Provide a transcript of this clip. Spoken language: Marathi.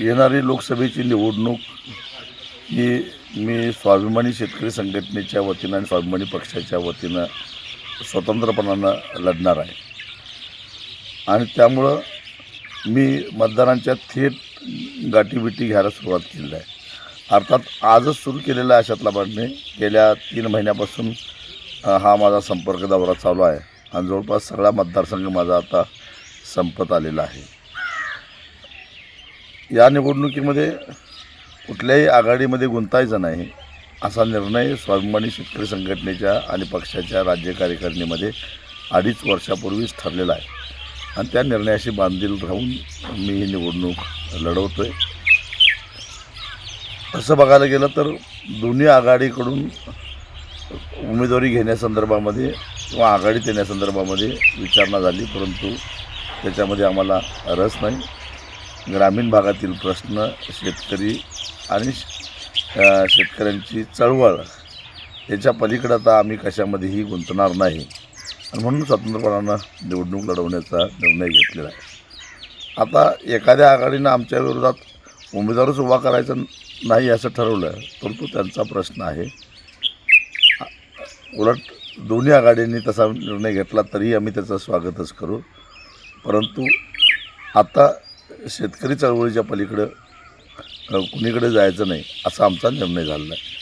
येणारी लोकसभेची निवडणूक ही मी स्वाभिमानी शेतकरी संघटनेच्या वतीनं आणि स्वाभिमानी पक्षाच्या वतीनं स्वतंत्रपणानं लढणार आहे. आणि त्यामुळं मी मतदारांच्या थेट गाठीबिटी घ्यायला सुरुवात केली आहे. अर्थात आजच सुरू केलेला आहे अशातला बातमी गेल्या तीन महिन्यापासून हा माझा संपर्क दौरा चालू आहे. आणि जवळपास सगळा मतदारसंघ माझा आता संपत आलेला आहे. या निवडणुकीमध्ये कुठल्याही आघाडीमध्ये गुंतायचं नाही असा निर्णय स्वाभिमानी शेतकरी संघटनेच्या आणि पक्षाच्या राज्य कार्यकारिणीमध्ये अडीच वर्षापूर्वीच ठरलेला आहे. आणि त्या निर्णयाशी बांधील राहून मी ही निवडणूक लढवतो आहे तसं बघायला गेलं तर दोन्ही आघाडीकडून उमेदवारी घेण्यासंदर्भामध्ये किंवा आघाडीत येण्यासंदर्भामध्ये विचारणा झाली परंतु त्याच्यामध्ये आम्हाला रस नाही. ग्रामीण भागातील प्रश्न शेतकरी आणि शेतकऱ्यांची चळवळ याच्या पलीकडं आता आम्ही कशामध्येही गुंतणार नाही. आणि म्हणून स्वतंत्रपणानं निवडणूक लढवण्याचा निर्णय घेतलेला आहे. आता एखाद्या आघाडीनं आमच्या विरोधात उमेदवारच उभा करायचा नाही असं ठरवलं तर तो त्यांचा प्रश्न आहे. उलट दोन्ही आघाडींनी तसा निर्णय घेतला तरीही आम्ही त्याचं स्वागतच करू. परंतु आता शेतकरी चळवळीच्या पलीकडं कुणीकडे जायचं नाही असा आमचा निर्णय झालेला आहे.